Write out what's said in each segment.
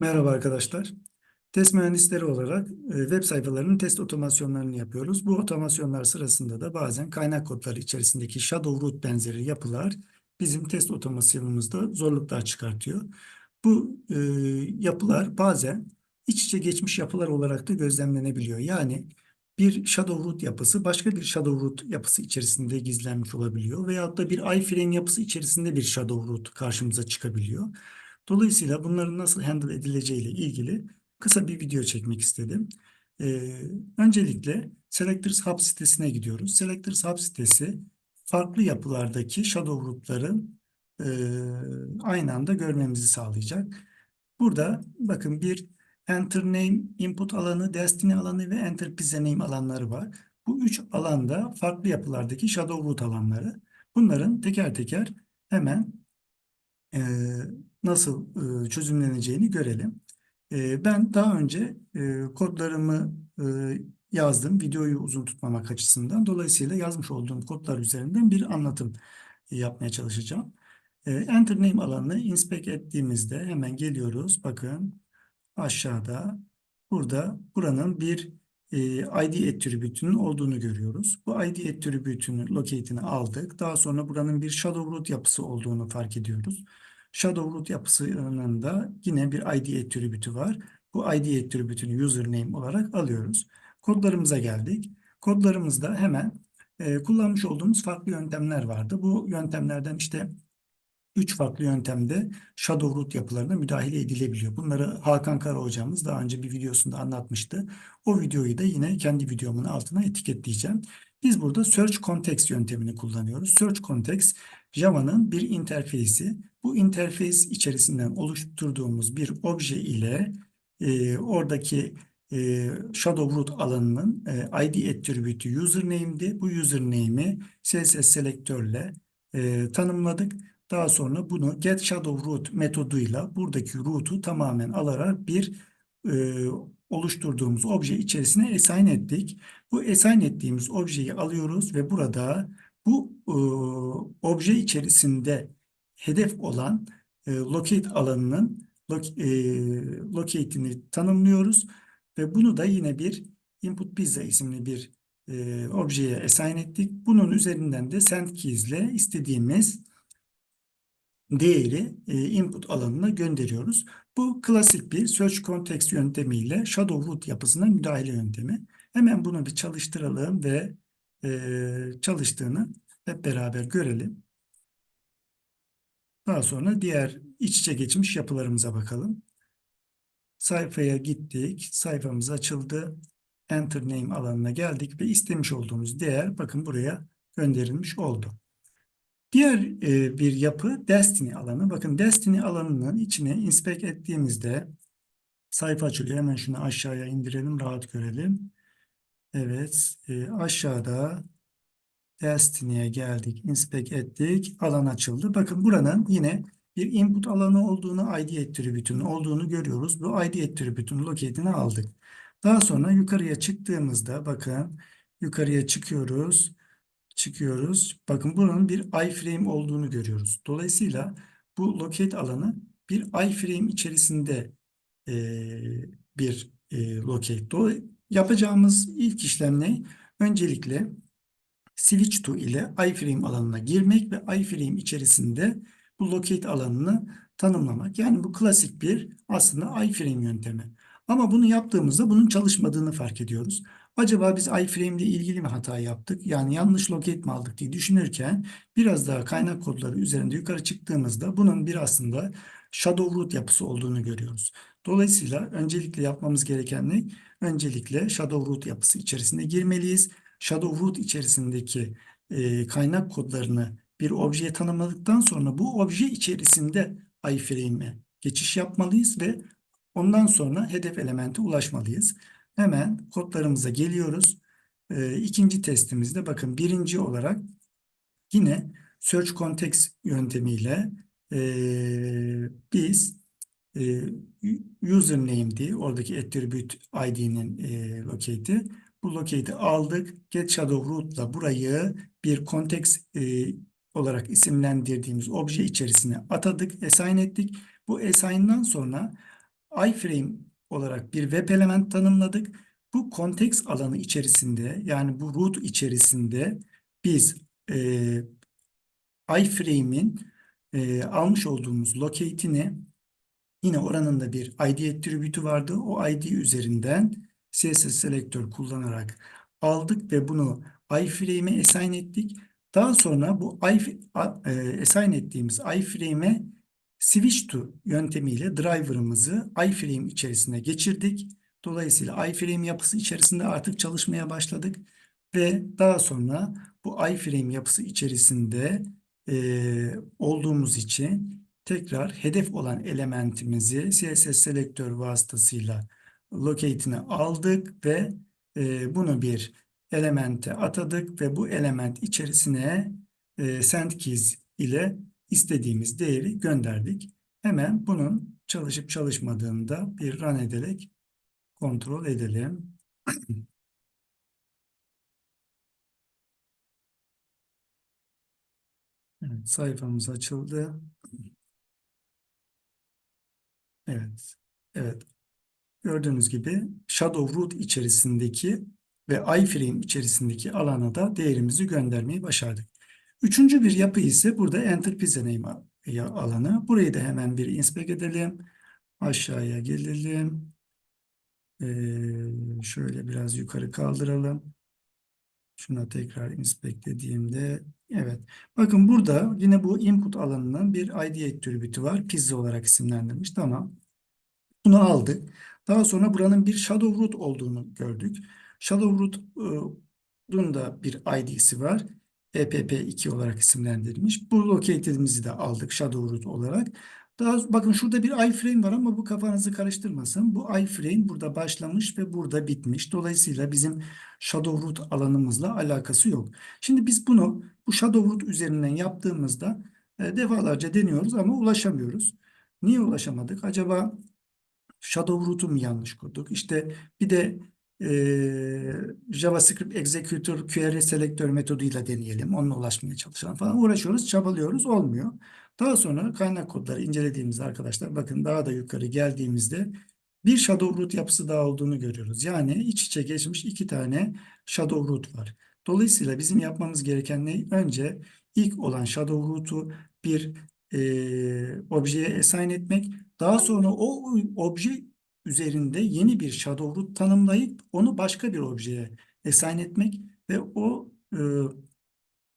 Merhaba arkadaşlar. Test mühendisleri olarak e, web sayfalarının test otomasyonlarını yapıyoruz. Bu otomasyonlar sırasında da bazen kaynak kodları içerisindeki shadow root benzeri yapılar bizim test otomasyonumuzda zorluklar çıkartıyor. Bu e, yapılar bazen iç içe geçmiş yapılar olarak da gözlemlenebiliyor. Yani bir shadow root yapısı başka bir shadow root yapısı içerisinde gizlenmiş olabiliyor. Veyahut da bir iframe yapısı içerisinde bir shadow root karşımıza çıkabiliyor. Dolayısıyla bunların nasıl handle edileceği ile ilgili kısa bir video çekmek istedim. Ee, öncelikle Selectors Hub sitesine gidiyoruz. Selectors Hub sitesi farklı yapılardaki shadow root'ların e, aynı anda görmemizi sağlayacak. Burada bakın bir Enter Name input alanı, Destiny alanı ve Enter Pizza Name alanları var. Bu üç alanda farklı yapılardaki shadow root alanları. Bunların teker teker hemen e, nasıl e, çözümleneceğini görelim. E, ben daha önce e, kodlarımı e, yazdım. Videoyu uzun tutmamak açısından. Dolayısıyla yazmış olduğum kodlar üzerinden bir anlatım yapmaya çalışacağım. E, Enter Name alanını inspect ettiğimizde hemen geliyoruz. Bakın aşağıda burada buranın bir e, ID attribute'ünün olduğunu görüyoruz. Bu ID attribute'ünün locate'ini aldık. Daha sonra buranın bir shadow root yapısı olduğunu fark ediyoruz. Shadow root yapısının da yine bir ID attribute'ü var. Bu ID attribute'ünü username olarak alıyoruz. Kodlarımıza geldik. Kodlarımızda hemen e, kullanmış olduğumuz farklı yöntemler vardı. Bu yöntemlerden işte üç farklı yöntemde shadow root yapılarına müdahale edilebiliyor. Bunları Hakan Kara hocamız daha önce bir videosunda anlatmıştı. O videoyu da yine kendi videomun altına etiketleyeceğim. Biz burada search context yöntemini kullanıyoruz. Search context Java'nın bir interfeysi. Bu interface içerisinden oluşturduğumuz bir obje ile e, oradaki e, shadow root alanının e, ID attribute'ü username'di. Bu username'i CSS selektörle e, tanımladık. Daha sonra bunu get shadow root metoduyla buradaki root'u tamamen alarak bir e, oluşturduğumuz obje içerisine assign ettik. Bu assign ettiğimiz objeyi alıyoruz ve burada bu e, obje içerisinde hedef olan e, locate alanının e, locate'ini tanımlıyoruz ve bunu da yine bir input pizza isimli bir e, objeye assign ettik. Bunun üzerinden de send keys ile istediğimiz değeri e, input alanına gönderiyoruz. Bu klasik bir search context yöntemiyle shadow root yapısına müdahale yöntemi. Hemen bunu bir çalıştıralım ve e, çalıştığını hep beraber görelim. Daha sonra diğer iç içe geçmiş yapılarımıza bakalım. Sayfaya gittik. Sayfamız açıldı. Enter name alanına geldik ve istemiş olduğumuz değer bakın buraya gönderilmiş oldu. Diğer e, bir yapı Destiny alanı. Bakın Destiny alanının içine inspect ettiğimizde sayfa açılıyor. Hemen şunu aşağıya indirelim rahat görelim. Evet e, aşağıda Destiny'ye geldik. Inspect ettik. Alan açıldı. Bakın buranın yine bir input alanı olduğunu, ID attribute'ünün olduğunu görüyoruz. Bu ID attribute'ün locate'ini aldık. Daha sonra yukarıya çıktığımızda bakın yukarıya çıkıyoruz. Çıkıyoruz. Bakın buranın bir iframe olduğunu görüyoruz. Dolayısıyla bu locate alanı bir iframe içerisinde e, bir e, locate. Dolayısıyla yapacağımız ilk işlem ne? Öncelikle switch to ile iframe alanına girmek ve iframe içerisinde bu locate alanını tanımlamak. Yani bu klasik bir aslında iframe yöntemi. Ama bunu yaptığımızda bunun çalışmadığını fark ediyoruz. Acaba biz iframe ile ilgili mi hata yaptık? Yani yanlış locate mi aldık diye düşünürken biraz daha kaynak kodları üzerinde yukarı çıktığımızda bunun bir aslında shadow root yapısı olduğunu görüyoruz. Dolayısıyla öncelikle yapmamız gereken ne? Öncelikle shadow root yapısı içerisine girmeliyiz. Shadow root içerisindeki e, kaynak kodlarını bir objeye tanımladıktan sonra bu obje içerisinde iframe'e geçiş yapmalıyız ve ondan sonra hedef elemente ulaşmalıyız. Hemen kodlarımıza geliyoruz. E, ikinci testimizde bakın birinci olarak yine search context yöntemiyle e, biz e, username'di oradaki attribute id'nin e, locate'i bu locate'i aldık. Get shadow root'la burayı bir context e, olarak isimlendirdiğimiz obje içerisine atadık, assign ettik. Bu assign'dan sonra iframe olarak bir web element tanımladık. Bu konteks alanı içerisinde yani bu root içerisinde biz e, iframe'in e, almış olduğumuz locate'ini yine oranın da bir ID attribütü vardı. O ID üzerinden CSS selektör kullanarak aldık ve bunu iframe'e assign ettik. Daha sonra bu if, e, assign ettiğimiz iframe'e switch to yöntemiyle driver'ımızı iframe içerisine geçirdik. Dolayısıyla iframe yapısı içerisinde artık çalışmaya başladık ve daha sonra bu iframe yapısı içerisinde e, olduğumuz için tekrar hedef olan elementimizi CSS selektör vasıtasıyla locate'ine aldık ve e, bunu bir elemente atadık ve bu element içerisine e, send keys ile istediğimiz değeri gönderdik. Hemen bunun çalışıp çalışmadığında bir run ederek kontrol edelim. Evet, sayfamız açıldı. Evet. Evet. Gördüğünüz gibi Shadow Root içerisindeki ve iframe içerisindeki alana da değerimizi göndermeyi başardık. Üçüncü bir yapı ise burada Enter Pizza alanı. Burayı da hemen bir inspect edelim. Aşağıya gelelim. Ee, şöyle biraz yukarı kaldıralım. Şuna tekrar inspect dediğimde evet. Bakın burada yine bu input alanının bir ID attribütü var. Pizza olarak isimlendirmiş. Tamam. Bunu aldık. Daha sonra buranın bir shadow root olduğunu gördük. Shadow root'un da bir ID'si var. EPP2 olarak isimlendirilmiş. Bu located'imizi de aldık shadow root olarak. Daha bakın şurada bir iframe var ama bu kafanızı karıştırmasın. Bu iframe burada başlamış ve burada bitmiş. Dolayısıyla bizim shadow root alanımızla alakası yok. Şimdi biz bunu bu shadow root üzerinden yaptığımızda e, defalarca deniyoruz ama ulaşamıyoruz. Niye ulaşamadık? Acaba shadow root'u mu yanlış kurduk? İşte bir de e, JavaScript Executor query selektör metoduyla deneyelim. Onunla ulaşmaya çalışalım falan. Uğraşıyoruz, çabalıyoruz. Olmuyor. Daha sonra kaynak kodları incelediğimiz arkadaşlar bakın daha da yukarı geldiğimizde bir shadow root yapısı daha olduğunu görüyoruz. Yani iç içe geçmiş iki tane shadow root var. Dolayısıyla bizim yapmamız gereken ne? Önce ilk olan shadow root'u bir e, objeye assign etmek. Daha sonra o obje üzerinde yeni bir shadow root tanımlayıp onu başka bir objeye assign etmek ve o e,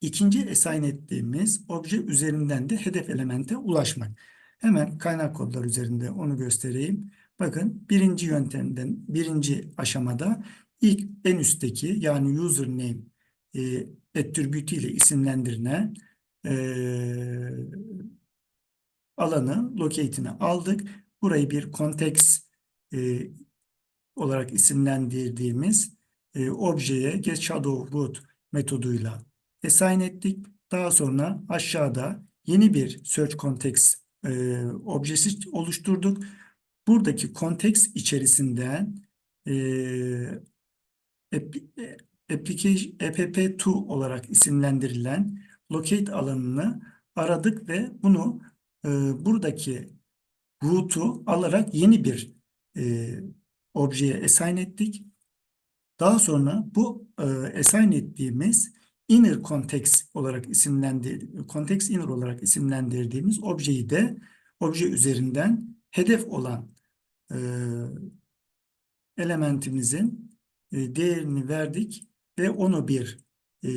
ikinci assign ettiğimiz obje üzerinden de hedef elemente ulaşmak. Hemen kaynak kodlar üzerinde onu göstereyim. Bakın birinci yöntemden birinci aşamada ilk en üstteki yani username e, attribute ile isimlendirilen e, alanı locate'ini aldık. Burayı bir context e, olarak isimlendirdiğimiz e, objeye get shadow root metoduyla assign ettik. Daha sonra aşağıda yeni bir search context e, objesi oluşturduk. Buradaki context içerisinden e, application app2 olarak isimlendirilen locate alanını aradık ve bunu e, buradaki root'u alarak yeni bir e, objeye assign ettik. Daha sonra bu e, assign ettiğimiz inner context olarak isimlendir context inner olarak isimlendirdiğimiz objeyi de obje üzerinden hedef olan e, elementimizin e, değerini verdik ve onu bir e,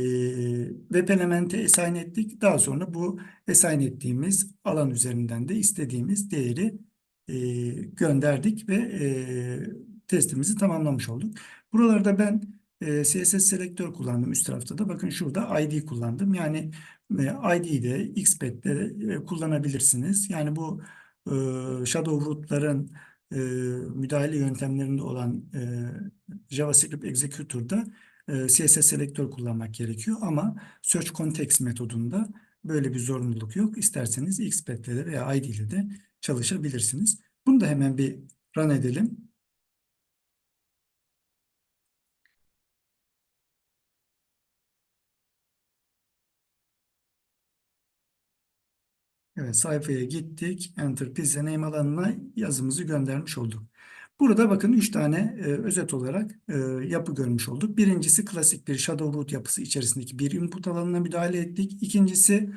web elemente assign ettik. Daha sonra bu assign ettiğimiz alan üzerinden de istediğimiz değeri e, gönderdik ve e, testimizi tamamlamış olduk. Buralarda ben e, CSS selektör kullandım üst tarafta da. Bakın şurada ID kullandım. Yani e, ID'de, XPath'de e, kullanabilirsiniz. Yani bu e, shadow root'ların e, müdahale yöntemlerinde olan e, JavaScript Executor'da e, CSS selektör kullanmak gerekiyor. Ama Search Context metodunda böyle bir zorunluluk yok. İsterseniz XPath'le de veya ID ile de çalışabilirsiniz. Bunu da hemen bir run edelim. Evet, sayfaya gittik. Enter pizza name alanına yazımızı göndermiş olduk. Burada bakın 3 tane e, özet olarak e, yapı görmüş olduk. Birincisi klasik bir shadow root yapısı içerisindeki bir input alanına müdahale ettik. İkincisi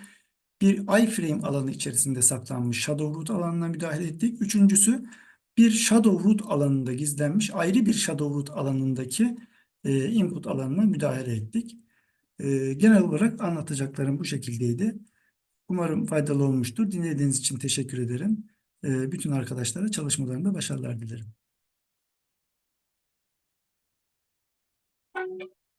bir iframe alanı içerisinde saklanmış shadow root alanına müdahale ettik. Üçüncüsü bir shadow root alanında gizlenmiş ayrı bir shadow root alanındaki e, input alanına müdahale ettik. E, genel olarak anlatacaklarım bu şekildeydi. Umarım faydalı olmuştur. Dinlediğiniz için teşekkür ederim. E, bütün arkadaşlara çalışmalarında başarılar dilerim.